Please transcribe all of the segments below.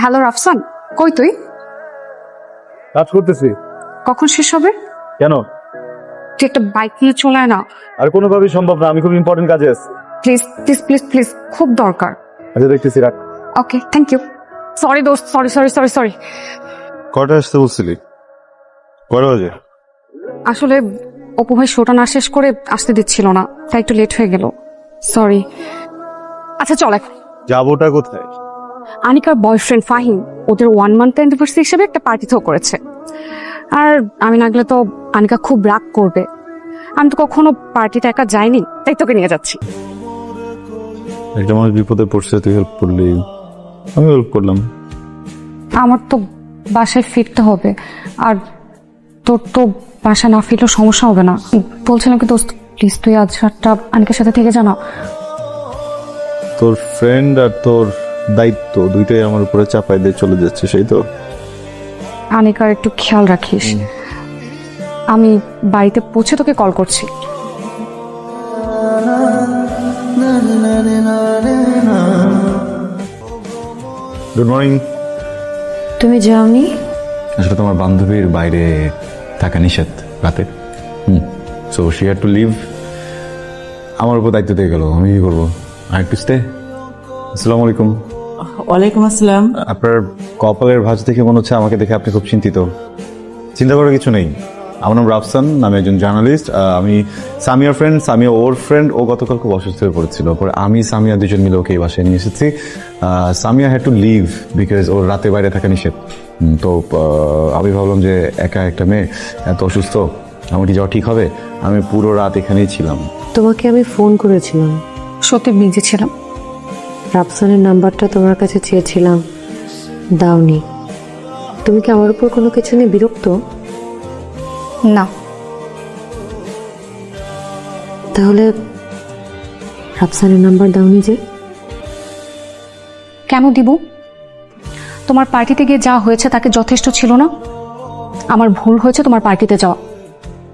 Hello Rafsan. কই তুই? কাজ করতেছি। কখন শেষ হবে? কেন? তুই একটা বাইক নিয়ে চলে আয় না। আর কোনোভাবেই সম্ভব না আমি খুব ইম্পর্টেন্ট কাজে আছি। প্লিজ প্লিজ প্লিজ প্লিজ খুব দরকার। আচ্ছা দেখতেছি রাখ। ওকে থ্যাংক ইউ সরি দোস্ত সরি সরি সরি সরি কটা আসতে বলছিলি? কটা বাজে? আসলে অপু ভাই শোটা না শেষ করে আসতে দিচ্ছিল না তাই একটু লেট হয়ে গেল। সরি আচ্ছা চল এখন। যাবোটা কোথায়? আনিকার বয়ফ্রেন্ড ফাহিম ওদের ওয়ান মান্থ অ্যানিভার্সারি হিসেবে একটা পার্টি থ্রো করেছে। আর আমি না গেলে তো আনিকা খুব রাগ করবে। আমি তো কখনো পার্টিতে একা যাইনি তাই তোকে নিয়ে যাচ্ছি। একটা মানুষ বিপদে পড়ছে তুই হেল্প করলি। আমি হেল্প করলাম। আমার তো বাসায় ফিরতে হবে আর তোর তো বাসায় না ফিরলেও সমস্যা হবে না। বলছিলাম কি দোস্ত প্লিজ তুই আজ রাতটা আনিকার সাথে থেকে জানা। তোর ফ্রেন্ড আর তোর দায়িত্ব দুইটাই আমার উপরে চাপাই দিয়ে চলে যাচ্ছে সেই তো? আনিকার একটু খেয়াল রাখিস। আমি বাড়িতে পৌঁছে তোকে কল করছি। গুড মর্নিং তুমি যাওনি? আসলে তোমার বান্ধবীর বাইরে থাকা নিষেধ রাতে। হুম। So she had to leave আমার উপর দায়িত্ব দিয়ে গেল। আমি কি করব? আর একটু স্টে আসসালামু আলাইকুম। ওয়ালাইকুম আসসালাম। আপনার কপালের ভাঁজ দেখে মনে হচ্ছে আমাকে দেখে আপনি খুব চিন্তিত। চিন্তা করার কিছু নেই। আমার নাম রাফসান আমি একজন জার্নালিস্ট। আমি সামিয়ার ফ্রেন্ড সামিয়া ওর ফ্রেন্ড ও গতকাল খুব অসুস্থ হয়ে পড়েছিল। পরে আমি সামিয়া দুজন মিলে ওকে এই বাসায় নিয়ে এসেছি। Samia had to leave because ওর রাতে বাইরে থাকা নিষেধ। তো আমি ভাবলাম যে একা একটা মেয়ে এত অসুস্থ আমার কি যাওয়া ঠিক হবে? আমি পুরো রাত এখানেই ছিলাম। তোমাকে আমি ফোন করেছিলাম। সত্যি বিজি ছিলাম। রাফসানের নাম্বারটা তোমার কাছে চেয়েছিলাম। দাওনি তুমি কি আমার উপর কোনো কিছু নিয়ে বিরক্ত? না। তাহলে রাফসানের নাম্বার দাওনি যে। কেন দিব? তোমার পার্টিতে গিয়ে যা হয়েছে তাকে যথেষ্ট ছিল না? আমার ভুল হয়েছে তোমার পার্টিতে যাওয়া।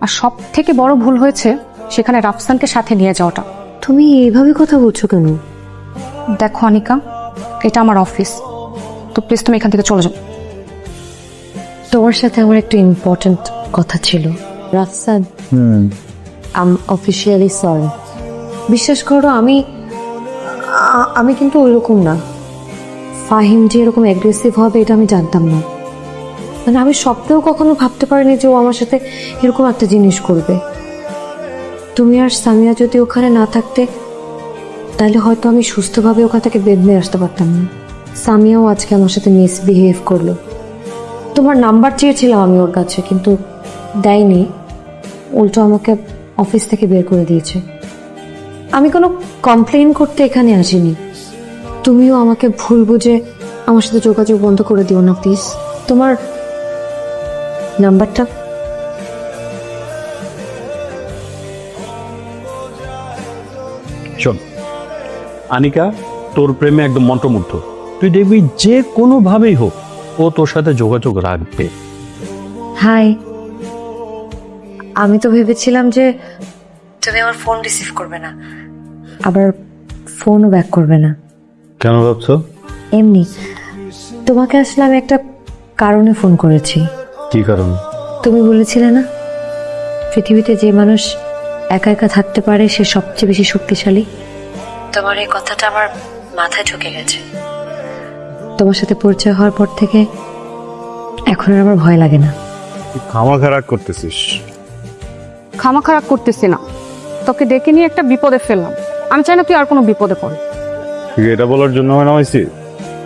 আর সব থেকে বড় ভুল হয়েছে সেখানে রাফসানকে সাথে নিয়ে যাওয়াটা। তুমি এইভাবে কথা বলছো কেন? দেখো অনিকা এটা আমার অফিস। তো প্লিজ তুমি এখান থেকে চলে যাও। তোমার সাথে আমার একটু ইম্পর্ট্যান্ট কথা ছিল। রাফসান আম অফিসিয়ালি সরি বিশ্বাস করো আমি আমি কিন্তু ওইরকম না। ফাহিম যে এরকম অ্যাগ্রেসিভ হবে এটা আমি জানতাম না। মানে আমি স্বপ্নেও কখনো ভাবতে পারিনি যে ও আমার সাথে এরকম একটা জিনিস করবে। তুমি আর সামিয়া যদি ওখানে না থাকতে তাহলে হয়তো আমি সুস্থভাবে ওখান থেকে বেদ নিয়ে আসতে পারতাম না। সামিয়াও আজকে আমার সাথে মিসবিহেভ করল। তোমার নাম্বার চেয়েছিলাম আমি ওর কাছে, কিন্তু দেয়নি। উল্টো আমাকে অফিস থেকে বের করে দিয়েছে। আমি কোনো কমপ্লেন করতে এখানে আসিনি। তুমিও আমাকে ভুল বুঝে আমার সাথে যোগাযোগ বন্ধ করে দিও না, প্লিজ। তোমার নাম্বারটা? শোন আনিকা তোর প্রেমে একদম মন্ত্রমুগ্ধ। তুই দেখবি যে কোনোভাবেই হোক ও তোর সাথে যোগাযোগ রাখবে। হাই। আমি তো ভেবেছিলাম যে তুমি আমার ফোন রিসিভ করবে না। আবার ফোনও ব্যাক করবে না। কেন ভাবছ? এমনি। তোমাকে আসলে আমি একটা কারণে ফোন করেছি। কি কারণ? তুমি বলেছিলে না? পৃথিবীতে যে মানুষ একা একা থাকতে পারে সে সবচেয়ে বেশি শক্তিশালী। তোমার এই কথাটা আমার মাথায় ঢুকে গেছে। তোমার সাথে পরিচয় হওয়ার পর থেকে এখন আর আমার ভয় লাগে না। খামা খারাপ করতেছিস। খামা খারাপ করতেছি না। তোকে ডেকে নিয়ে একটা বিপদে ফেললাম। আমি চাই না তুই আর কোনো বিপদে পড়ে। তুই এটা বলার জন্য আমি নামাইছি।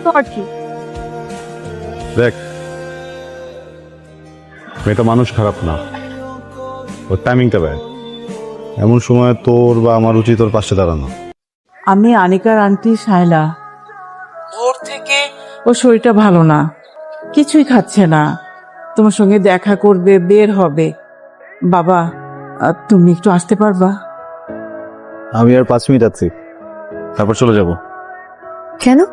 তো আর কি? দেখ মেয়েটা মানুষ খারাপ না। ওর টাইমিংটা ব্যয় এমন সময় তোর বা আমার উচিত ওর পাশে দাঁড়ানো। আমি আনিকার আন্টি সাইলা ভোর থেকে ও শরীরটা ভালো না। কিছুই খাচ্ছে না। তোমার সঙ্গে দেখা করবে বের হবে। বাবা তুমি একটু আসতে পারবা? আমি আর পাঁচ মিনিট আছি। তারপর চলে যাব। কেন?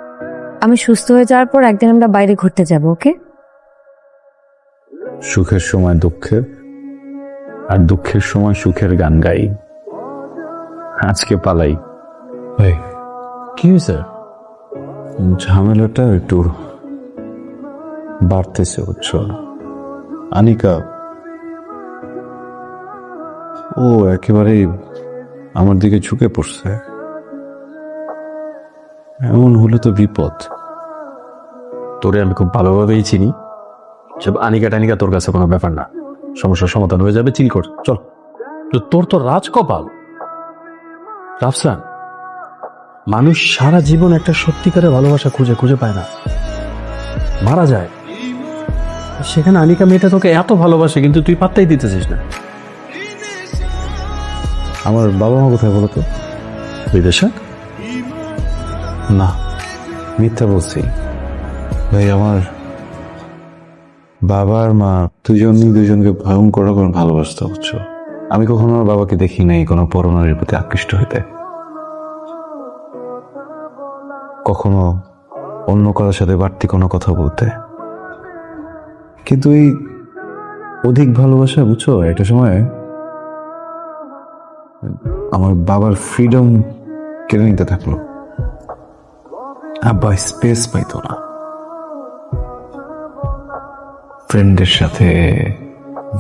আমি সুস্থ হয়ে যাওয়ার পর একদিন আমরা বাইরে ঘুরতে যাব ওকে? সুখের সময় দুঃখের আর দুঃখের সময় সুখের গান গাই। আজকে পালাই। কি হয়েছে? ঝামেলাটা একটু বাড়তেছে বুঝছ? আনিকা ও একেবারেই আমার দিকে ঝুঁকে পড়ছে। এমন হলে তো বিপদ। তোরে আমি খুব ভালোভাবেই চিনি। সব আনিকা টানিকা তোর কাছে কোনো ব্যাপার না। সমস্যার সমাধান হয়ে যাবে চিল কর। চল। তোর তো রাজকপাল রাফসান মানুষ সারা জীবন একটা সত্যিকারের ভালোবাসা খুঁজে খুঁজে পায় না। মারা যায়। সেখানে আনিকা মেয়েটা তোকে এত ভালোবাসে কিন্তু তুই পাত্তাই দিতেছিস না। আমার বাবা মা কোথায় বলো তো? বিদেশে? না মিথ্যা বলছি। ভাই আমার বাবা আর মা দুজনই দুজনকে ভয়ঙ্কর রকম ভালোবাসতে হচ্ছে আমি কখনো আমার বাবাকে দেখি নাই কোনো পরনারীর প্রতি আকৃষ্ট হইতে। কখনো অন্য কারোর সাথে বাড়তি কোনো কথা বলতে। কিন্তু এই অধিক ভালোবাসা, বুঝছ? একটা সময় আমার বাবার ফ্রিডম কেড়ে নিতে থাকল। আব্বা স্পেস পাইতো না। ফ্রেন্ডের সাথে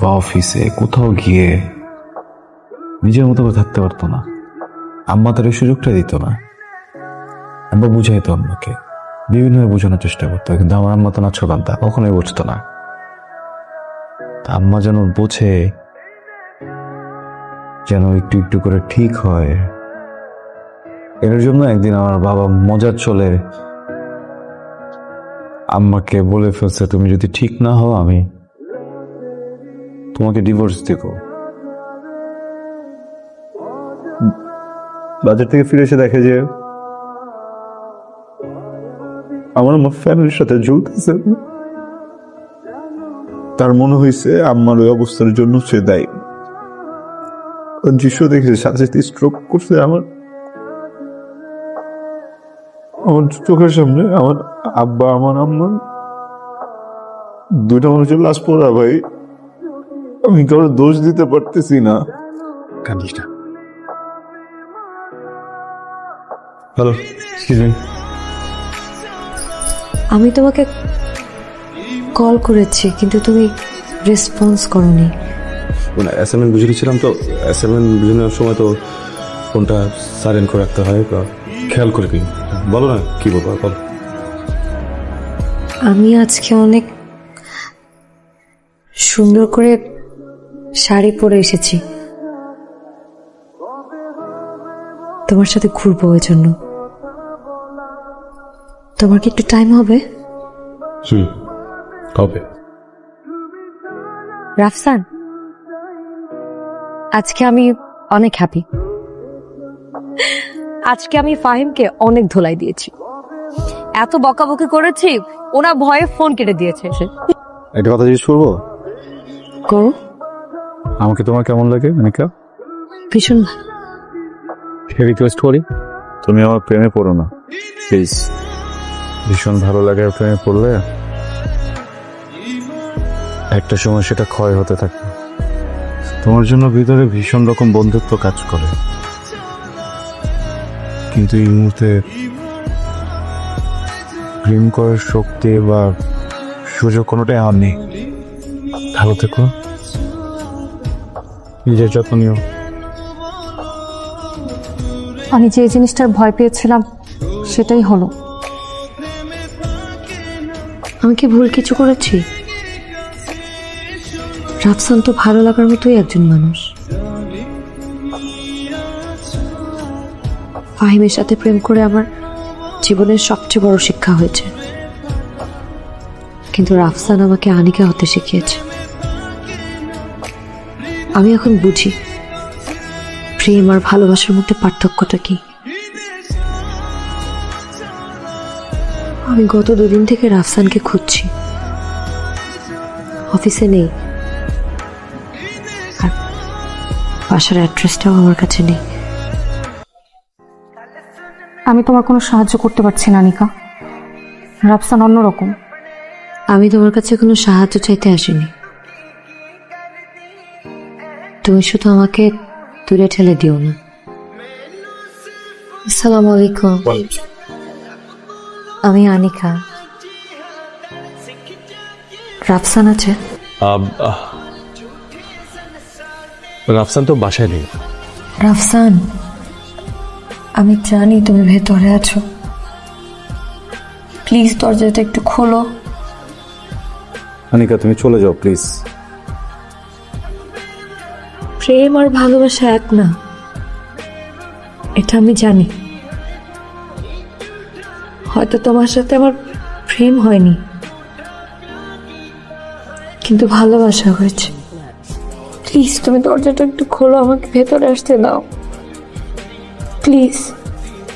বা অফিসে কোথাও গিয়ে নিজের মতো করে থাকতে পারতো না। আম্মা তার সুযোগটা দিত না। আব্বা বুঝাইতো আম্মাকে। বিভিন্নভাবে বোঝানোর চেষ্টা করতো। কিন্তু আমার আম্মা তো নাচ্ছকান্তা, কখনোই বুঝতো না। তা আম্মা যেন বোঝে, যেন একটু একটু করে ঠিক হয়। এর জন্য একদিন আমার বাবা মজার চলে আম্মাকে বলে ফেলছে, তুমি যদি ঠিক না হও, আমি তোমাকে ডিভোর্স দেব। বাজার থেকে ফিরে এসে দেখে যে আমার আমার ফ্যামিলির সাথে ঝুলতেছে তার মনে হয়েছে আম্মার ওই অবস্থার জন্য সে দায়ী। দৃশ্য দেখেছে, সাথে সাথে স্ট্রোক করছে আমার। আমার চোখের সামনে আমার আব্বা, আমার আম্মা। দুইটা মানুষের লাশ পড়া, ভাই, আমি কারও দোষ দিতে পারতেছি না। কান্দিস না। হ্যালো এক্সকিউজ মি আমি তোমাকে কল করেছি কিন্তু তুমি রেসপন্স করনি। মানে অ্যাসাইনমেন্ট বুঝে নিচ্ছিলাম তো অ্যাসাইনমেন্ট বুঝে নেওয়ার সময় তো ফোনটা সাইলেন্ট করে রাখতে হয় বা খেয়াল করে কি বলো না কি বলব বল। আমি আজকে অনেক সুন্দর করে শাড়ি পরে এসেছি। তোমার সাথে ঘুরবো ওই জন্য তোমার কি একটু টাইম হবে? হুম কবে রাফসান আজকে আমি অনেক হ্যাপি আজকে আমি ফাহিমকে অনেক ধোলাই দিয়েছি। এত বকাবকি করেছি ওনা ভয়ে ফোন কেটে দিয়েছে। সে একটা কথা জিজ্ঞেস করব? করো। আমাকে তোমার কেমন লাগে অনিকা ভীষণ ভালো। রিকোয়েস্ট করি। তুমি আমার প্রেমে পড়ো না প্লিজ ভীষণ ভালো লাগে প্রেমে পড়লে। একটা সময় সেটা ক্ষয় হতে থাকে তোমার জন্য ভিতরে ভীষণ রকম বন্ধুত্ব কাজ করে। কিন্তু এই মুহূর্তে প্রেম করার শক্তি বা সুযোগ কোনোটাই আমার নেই। ভালো থেকো। নিজের যত্ন নিও। আমি যে জিনিসটার ভয় পেয়েছিলাম, সেটাই হলো। আমি কি ভুল কিছু করেছি? রাফসান তো ভালো লাগার মতোই একজন মানুষ। ফাহিমের সাথে প্রেম করে আমার জীবনের সবচেয়ে বড় শিক্ষা হয়েছে। কিন্তু রাফসান আমাকে আনিকা হতে শিখিয়েছে। আমি এখন বুঝি, প্রেম আর ভালোবাসার মধ্যে পার্থক্যটা কি? আমি গত দুদিন থেকে রাফসানকে খুঁজছি। অফিসে নেই। আর বাসার অ্যাড্রেসটাও আমার কাছে নেই। আমি তোমার কোনো সাহায্য করতে পারছি না নিকা। রাফসান অন্যরকম। আমি তোমার কাছে কোনো সাহায্য চাইতে আসিনি। তুমি শুধু আমাকে দূরে ঠেলে দিও না। আসসালামু আলাইকুম। আমি আনিকা। রাফসান আছে? আহ, রাফসান তো বাসায় নেই। রাফসান আমি জানি তুমি ভেতরে আছো। প্লিজ দরজাটা একটু খোলো। আনিকা তুমি চলে যাও প্লিজ। প্রেম আর ভালোবাসা এক না। এটা আমি জানি। হয়তো তোমার সাথে আমার প্রেম হয়নি। কিন্তু ভালোবাসা হয়েছে। প্লিজ তুমি দরজাটা একটু খোলো আমাকে ভেতরে আসতে দাও। Please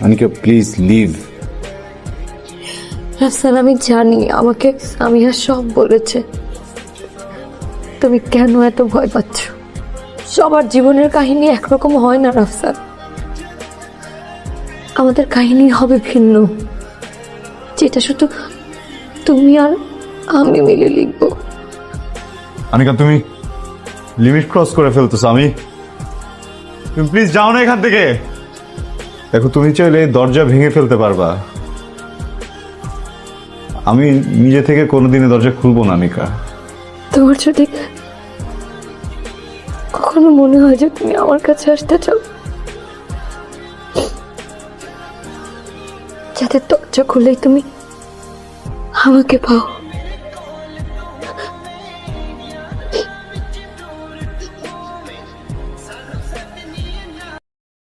Anika please leave Rafsan আমি জানি আমাকে আমি আর সব বলেছে। তুমি কেন এত ভয় পাচ্ছ? সবার জীবনের কাহিনী একরকম হয় না রাফসান। আমাদের কাহিনী হবে ভিন্ন। যেটা শুধু তুমি আর আমি মিলে লিখব। আনিকা তুমি লিমিট ক্রস করে ফেলতেছো আমি তুমি প্লিজ যাও না এখান থেকে। দেখো তুমি চাইলে দরজা ভেঙে ফেলতে পারবা। আমি নিজে থেকে কোনোদিনই দরজা খুলবো না আনিকা। তোমার যদি কখনো মনে হয় যে তুমি আমার কাছে আসতে চাও যাতে দরজা খুলেই তুমি আমাকে পাও।